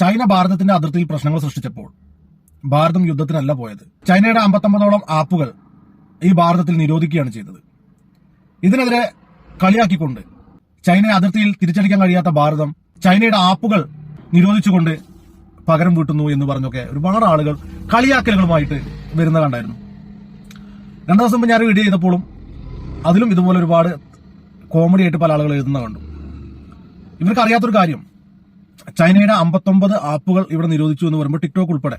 China ഭാരതത്തിന്റെ അതിർത്തിയിൽ പ്രശ്നങ്ങൾ സൃഷ്ടിച്ചപ്പോൾ ഭാരതം യുദ്ധത്തിനല്ല പോയത്. ചൈനയുടെ അമ്പത്തൊമ്പതോളം ആപ്പുകൾ ഈ ഭാരതത്തിൽ നിരോധിക്കുകയാണ് ചെയ്തത്. ഇതിനെതിരെ കളിയാക്കിക്കൊണ്ട് ചൈനയെ അതിർത്തിയിൽ തിരിച്ചടിക്കാൻ കഴിയാത്ത ഭാരതം ചൈനയുടെ ആപ്പുകൾ നിരോധിച്ചുകൊണ്ട് പകരം വീട്ടുന്നു എന്ന് പറഞ്ഞൊക്കെ ഒരുപാട് ആളുകൾ കളിയാക്കലുകളുമായിട്ട് വരുന്ന കണ്ടായിരുന്നു. രണ്ടു ദിവസം മുമ്പ് ഞാൻ വീഡിയോ ചെയ്തപ്പോഴും അതിലും ഇതുപോലെ ഒരുപാട് കോമഡി ആയിട്ട് പല ആളുകൾ എഴുതുന്ന കണ്ടു. ഇവർക്ക് അറിയാത്തൊരു കാര്യം ചൈനയുടെ അമ്പത്തൊമ്പത് ആപ്പുകൾ ഇവിടെ നിരോധിച്ചു എന്ന് പറയുമ്പോൾ ടിക്ടോക്ക് ഉൾപ്പെടെ.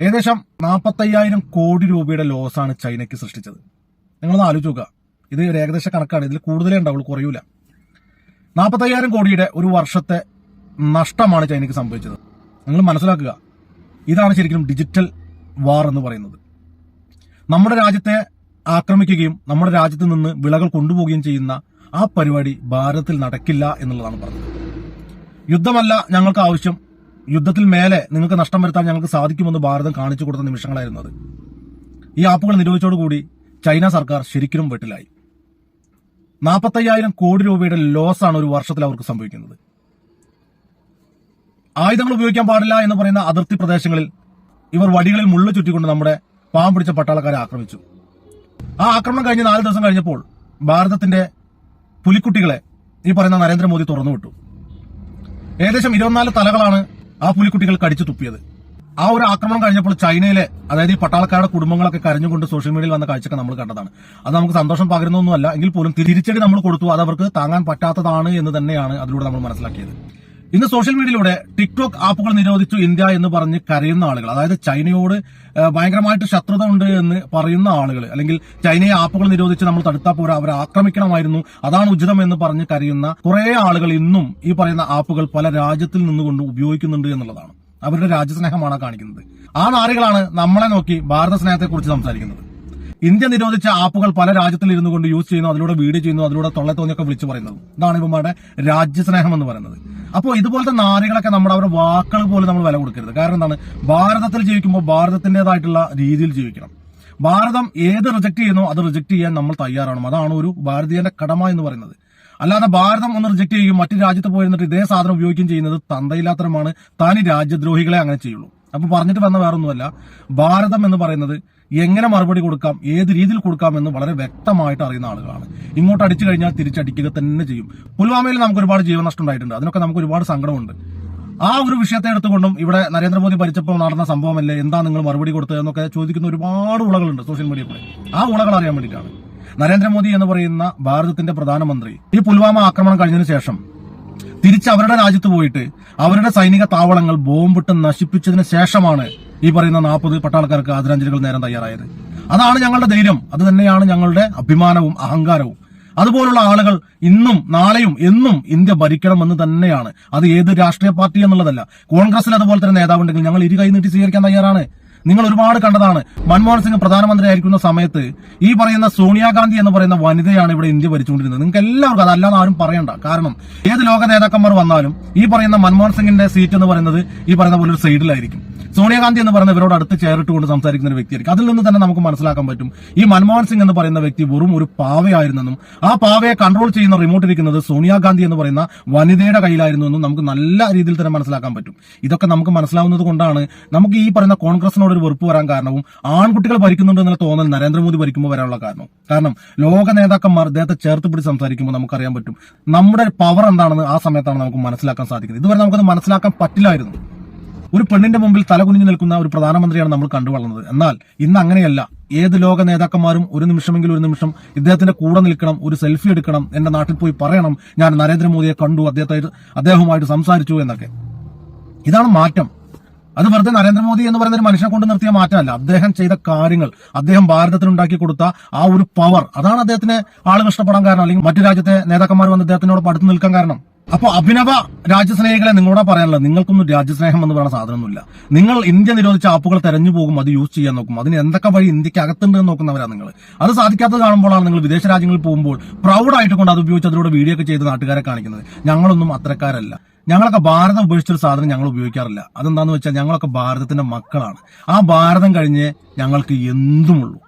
ഏകദേശം നാൽപ്പത്തയ്യായിരം കോടി രൂപയുടെ ലോസാണ് ചൈനയ്ക്ക് സൃഷ്ടിച്ചത്. നിങ്ങളൊന്ന് ആലോചിച്ച് നോക്കുക. ഇത് ഒരു ഏകദേശ കണക്കാണ്. ഇതിൽ കൂടുതലേ ഉണ്ടാവുള്ളൂ കുറയൂല. നാൽപ്പത്തയ്യായിരം കോടിയുടെ ഒരു വർഷത്തെ നഷ്ടമാണ് ചൈനയ്ക്ക് സംഭവിച്ചത്. നിങ്ങൾ മനസ്സിലാക്കുക. ഇതാണ് ശരിക്കും ഡിജിറ്റൽ വാർ എന്ന് പറയുന്നത്. നമ്മുടെ രാജ്യത്തെ ആക്രമിക്കുകയും നമ്മുടെ രാജ്യത്ത് നിന്ന് വിളകൾ കൊണ്ടുപോവുകയും ചെയ്യുന്ന ആ പരിപാടി ഭാരതത്തിൽ നടക്കില്ല എന്നുള്ളതാണ് പറഞ്ഞത്. യുദ്ധമല്ല ഞങ്ങൾക്ക് ആവശ്യം. യുദ്ധത്തിൽ മേലെ നിങ്ങൾക്ക് നഷ്ടം വരുത്താൻ ഞങ്ങൾക്ക് സാധിക്കുമെന്ന് ഭാരതം കാണിച്ചു കൊടുത്ത നിമിഷങ്ങളായിരുന്നു അത്. ഈ ആപ്പുകൾ നിരോധിച്ചോടുകൂടി ചൈന സർക്കാർ ശരിക്കും വെട്ടിലായി. നാൽപ്പത്തയ്യായിരം കോടി രൂപയുടെ ലോസ് ആണ് ഒരു വർഷത്തിൽ അവർക്ക് സംഭവിക്കുന്നത്. ആയുധങ്ങൾ ഉപയോഗിക്കാൻ പാടില്ല എന്ന് പറയുന്ന അതിർത്തി പ്രദേശങ്ങളിൽ ഇവർ വടികളിൽ മുള്ളു ചുറ്റിക്കൊണ്ട് നമ്മുടെ പാവം പിടിച്ച പട്ടാളക്കാരെ ആക്രമിച്ചു. ആ ആക്രമണം കഴിഞ്ഞ് നാല് ദിവസം കഴിഞ്ഞപ്പോൾ ഭാരതത്തിന്റെ പുലിക്കുട്ടികളെ ഈ പറയുന്ന നരേന്ദ്രമോദി തുറന്നുവിട്ടു. ഏകദേശം ഇരുപത്തിനാല് തലകളാണ് ആ പുലിക്കുട്ടികൾ കടിച്ചു തുപ്പിയത്. ആ ഒരു ആക്രമണം കഴിഞ്ഞപ്പോൾ ചൈനയിലെ അതായത് ഈ പട്ടാളക്കാരുടെ കുടുംബങ്ങളൊക്കെ കരഞ്ഞുകൊണ്ട് സോഷ്യൽ മീഡിയയിൽ വന്ന കാഴ്ചയൊക്കെ നമ്മൾ കണ്ടതാണ്. അത് നമുക്ക് സന്തോഷം പകരുന്നൊന്നുമല്ല. എങ്കിൽ പോലും തിരിച്ചടി നമ്മൾ കൊടുത്തു. അത് അവർക്ക് താങ്ങാൻ പറ്റാത്തതാണ് എന്ന് തന്നെയാണ് അതിലൂടെ നമ്മൾ മനസ്സിലാക്കിയത്. ഇന്ന് സോഷ്യൽ മീഡിയയിലൂടെ ടിക്ടോക്ക് ആപ്പുകൾ നിരോധിച്ചു ഇന്ത്യ എന്ന് പറഞ്ഞ് കരയുന്ന ആളുകൾ അതായത് ചൈനയോട് ഭയങ്കരമായിട്ട് ശത്രുത ഉണ്ട് എന്ന് പറയുന്ന ആളുകൾ അല്ലെങ്കിൽ ചൈനയെ ആപ്പുകൾ നിരോധിച്ച് നമ്മൾ തടുത്താൽ പോരാ അവരെ ആക്രമിക്കണമായിരുന്നു അതാണ് ഉചിതം എന്ന് പറഞ്ഞ് കരയുന്ന കുറെ ആളുകൾ ഇന്നും ഈ പറയുന്ന ആപ്പുകൾ പല രാജ്യത്തിൽ നിന്നുകൊണ്ട് ഉപയോഗിക്കുന്നുണ്ട് എന്നുള്ളതാണ്. അവരുടെ രാജ്യസ്നേഹമാണ് കാണിക്കുന്നത്. ആ നാറികളാണ് നമ്മളെ നോക്കി ഭാരത സ്നേഹത്തെക്കുറിച്ച് സംസാരിക്കുന്നത്. ഇന്ത്യ നിരോധിച്ച ആപ്പുകൾ പല രാജ്യത്തിൽ ഇരുന്നു കൊണ്ട് യൂസ് ചെയ്യുന്നു അതിലൂടെ വീഡിയോ ചെയ്യുന്നു അതിലൂടെ തൊള്ളത്തോന്നൊക്കെ വിളിച്ചു പറയുന്നത്. ഇതാണ് ഇവന്മാരുടെ രാജ്യസ്നേഹം എന്ന് പറയുന്നത്. അപ്പോൾ ഇതുപോലത്തെ നാരികളൊക്കെ നമ്മുടെ അവരുടെ വാക്കുകൾ പോലും നമ്മൾ വില കൊടുക്കരുത്. കാരണം എന്താണ്? ഭാരതത്തിൽ ജീവിക്കുമ്പോൾ ഭാരതത്തിന്റേതായിട്ടുള്ള രീതിയിൽ ജീവിക്കണം. ഭാരതം ഏത് റിജക്ട് ചെയ്യുന്നോ അത് റിജക്ട് ചെയ്യാൻ നമ്മൾ തയ്യാറാണ് അതാണ് ഒരു ഭാരതീയന്റെ കടമ എന്ന് പറയുന്നത്. അല്ലാതെ ഭാരതം ഒന്ന് റിജക്ട് ചെയ്യും മറ്റു രാജ്യത്ത് പോയിരുന്നിട്ട് ഇതേ സാധനം ഉപയോഗിക്കുകയും ചെയ്യുന്നത് തന്തയില്ലാത്തരമാണ്. താൻ രാജ്യദ്രോഹികളെ അങ്ങനെ ചെയ്യുള്ളൂ. അപ്പൊ പറഞ്ഞിട്ട് വന്ന വേറൊന്നുമല്ല. ഭാരതം എന്ന് പറയുന്നത് എങ്ങനെ മറുപടി കൊടുക്കാം ഏത് രീതിയിൽ കൊടുക്കാം എന്ന് വളരെ വ്യക്തമായിട്ട് അറിയുന്ന ആളുകളാണ്. ഇങ്ങോട്ട് അടിച്ചു കഴിഞ്ഞാൽ തിരിച്ചടിക്കുക തന്നെ ചെയ്യും. പുൽവാമയിൽ നമുക്ക് ഒരുപാട് ജീവനഷ്ടം ഉണ്ടായിട്ടുണ്ട്. അതിനൊക്കെ നമുക്ക് ഒരുപാട് സങ്കടമുണ്ട്. ആ ഒരു വിഷയത്തെ എടുത്തുകൊണ്ടും ഇവിടെ നരേന്ദ്രമോദി ഭരിച്ചപ്പോൾ നടന്ന സംഭവമല്ലേ എന്താ നിങ്ങൾ മറുപടി കൊടുത്തത് എന്നൊക്കെ ചോദിക്കുന്ന ഒരുപാട് ഉളകളുണ്ട് സോഷ്യൽ മീഡിയ കൂടെ. ആ ഉളകൾ അറിയാൻ വേണ്ടിയിട്ടാണ്. നരേന്ദ്രമോദി എന്ന് പറയുന്ന ഭാരതത്തിന്റെ പ്രധാനമന്ത്രി ഈ പുൽവാമ ആക്രമണം കഴിഞ്ഞതിന് ശേഷം തിരിച്ച് അവരുടെ രാജ്യത്ത് പോയിട്ട് അവരുടെ സൈനിക താവളങ്ങൾ ബോംബിട്ട് നശിപ്പിച്ചതിന് ശേഷമാണ് ഈ പറയുന്ന നാൽപ്പത് പട്ടാളക്കാർക്ക് ആദരാഞ്ജലികൾ നേരം തയ്യാറായത്. അതാണ് ഞങ്ങളുടെ ധൈര്യം. അത് തന്നെയാണ് ഞങ്ങളുടെ അഭിമാനവും അഹങ്കാരവും. അതുപോലുള്ള ആളുകൾ ഇന്നും നാളെയും എന്നും ഇന്ത്യ ഭരിക്കണമെന്ന് തന്നെയാണ്. അത് ഏത് രാഷ്ട്രീയ പാർട്ടി എന്നുള്ളതല്ല. കോൺഗ്രസിൽ അതുപോലെ തന്നെ നേതാവുണ്ടെങ്കിൽ ഞങ്ങൾ ഇരു കൈ നീട്ടി സ്വീകരിക്കാൻ തയ്യാറാണ്. നിങ്ങൾ ഒരുപാട് കണ്ടതാണ്. മൻമോഹൻ സിംഗ് പ്രധാനമന്ത്രി ആയിരിക്കുന്ന സമയത്ത് ഈ പറയുന്ന സോണിയാഗാന്ധി എന്ന് പറയുന്ന വനിതയാണ് ഇവിടെ ഇന്ത്യ ഭരിച്ചുകൊണ്ടിരുന്നത്. നിങ്ങൾക്ക് എല്ലാവർക്കും അതല്ലാതെ ആരും പറയണ്ട. കാരണം ഏത് ലോക നേതാക്കന്മാർ വന്നാലും ഈ പറയുന്ന മൻമോഹൻ സിംഗിന്റെ സീറ്റ് എന്ന് പറയുന്നത് ഈ പറയുന്ന പോലെ ഒരു സൈഡിലായിരിക്കും. സോണിയാഗാന്ധി എന്ന് പറയുന്ന ഇവരോട് അടുത്ത് ചേർട്ടുകൊണ്ട് സംസാരിക്കുന്ന ഒരു വ്യക്തിയായിരിക്കും. അതിൽ നിന്ന് തന്നെ നമുക്ക് മനസ്സിലാക്കാൻ പറ്റും. ഈ മൻമോഹൻ സിംഗ് എന്ന് പറയുന്ന വ്യക്തി വെറും ഒരു പാവയായിരുന്നെന്നും ആ പാവയെ കൺട്രോൾ ചെയ്യുന്ന റിമോട്ട് ഇരിക്കുന്നത് സോണിയാഗാന്ധി എന്ന് പറയുന്ന വനിതയുടെ കയ്യിലായിരുന്നു എന്നും നമുക്ക് നല്ല രീതിയിൽ തന്നെ മനസ്സിലാക്കാൻ പറ്റും. ഇതൊക്കെ നമുക്ക് മനസ്സിലാവുന്നത് കൊണ്ടാണ് നമുക്ക് ഈ പറയുന്ന കോൺഗ്രസിനോട് ഒരു വെറുപ്പ് വരാൻ കാരണവും ആൺകുട്ടികൾ ഭരിക്കുന്നുണ്ട് എന്നുള്ള തോന്നൽ നരേന്ദ്രമോദി ഭരിക്കുമ്പോൾ വരാനുള്ള കാരണം. കാരണം ലോക നേതാക്കന്മാർ അദ്ദേഹത്തെ ചേർത്ത് പിടിച്ച് സംസാരിക്കുമ്പോൾ നമുക്കറിയാൻ പറ്റും നമ്മുടെ പവർ എന്താണെന്ന് ആ സമയത്താണ് നമുക്ക് മനസ്സിലാക്കാൻ സാധിക്കുന്നത്. ഇതുവരെ നമുക്കത് മനസ്സിലാക്കാൻ പറ്റില്ലായിരുന്നു. ഒരു പെണ്ണിന്റെ മുമ്പിൽ തലകുനിഞ്ഞു നിൽക്കുന്ന ഒരു പ്രധാനമന്ത്രിയാണ് നമ്മൾ കണ്ടു വളർന്നത്. എന്നാൽ ഇന്ന് അങ്ങനെയല്ല. ഏത് ലോക നേതാക്കന്മാരും ഒരു നിമിഷമെങ്കിലും ഒരു നിമിഷം ഇദ്ദേഹത്തിന്റെ കൂടെ നിൽക്കണം ഒരു സെൽഫി എടുക്കണം എന്റെ നാട്ടിൽ പോയി പറയണം ഞാൻ നരേന്ദ്രമോദിയെ കണ്ടു അദ്ദേഹത്തെ അദ്ദേഹവുമായിട്ട് സംസാരിച്ചു എന്നൊക്കെ. ഇതാണ് മാറ്റം. അത് വെറുതെ നരേന്ദ്രമോദി എന്ന് പറയുന്ന ഒരു മനുഷ്യനെ കൊണ്ട് നിർത്തിയ മാറ്റമല്ല. അദ്ദേഹം ചെയ്ത കാര്യങ്ങൾ അദ്ദേഹം ഭാരതത്തിന് ഉണ്ടാക്കി കൊടുത്ത ആ ഒരു പവർ അതാണ് അദ്ദേഹത്തിന് ആളുകൾ ഇഷ്ടപ്പെടാൻ കാരണം. അല്ലെങ്കിൽ മറ്റു രാജ്യത്തെ നേതാക്കന്മാർ വന്ന് അദ്ദേഹത്തിനോട് അടുത്ത് നിൽക്കാൻ കാരണം. അപ്പോൾ അഭിനവ രാജ്യസ്നേഹികളെ നിങ്ങളോട് പറയാനുള്ളത്? നിങ്ങൾക്കൊന്നും രാജ്യസ്നേഹം എന്ന് പറയുന്ന സാധനമൊന്നുമില്ല. നിങ്ങൾ ഇന്ത്യ നിരോധിച്ച ആപ്പുകൾ തെരഞ്ഞു പോകും അത് യൂസ് ചെയ്യാൻ നോക്കും. അതിന് എന്തൊക്കെ വഴി ഇന്ത്യയ്ക്ക് അകത്തുണ്ട് നോക്കുന്നവരാണ് നിങ്ങൾ. അത് സാധിക്കാത്തത് കാണുമ്പോഴാണ് നിങ്ങൾ വിദേശ രാജ്യങ്ങളിൽ പോകുമ്പോൾ പ്രൗഡായിട്ട് കൊണ്ട് അത് ഉപയോഗിച്ച് അതിലൂടെ വീഡിയോ ഒക്കെ ചെയ്ത് നാട്ടുകാരെ കാണിക്കുന്നത്. ഞങ്ങളൊന്നും അത്രക്കാരല്ല ഞങ്ങളൊക്കെ ഭാരതം ഉപേക്ഷിച്ചൊരു സാധനം ഞങ്ങൾ ഉപയോഗിക്കാറില്ല. അതെന്താന്ന് വെച്ചാൽ ഞങ്ങളൊക്കെ ഭാരതത്തിന്റെ മക്കളാണ്. ആ ഭാരതം കഴിഞ്ഞ് ഞങ്ങൾക്ക് എന്തുമുള്ളൂ.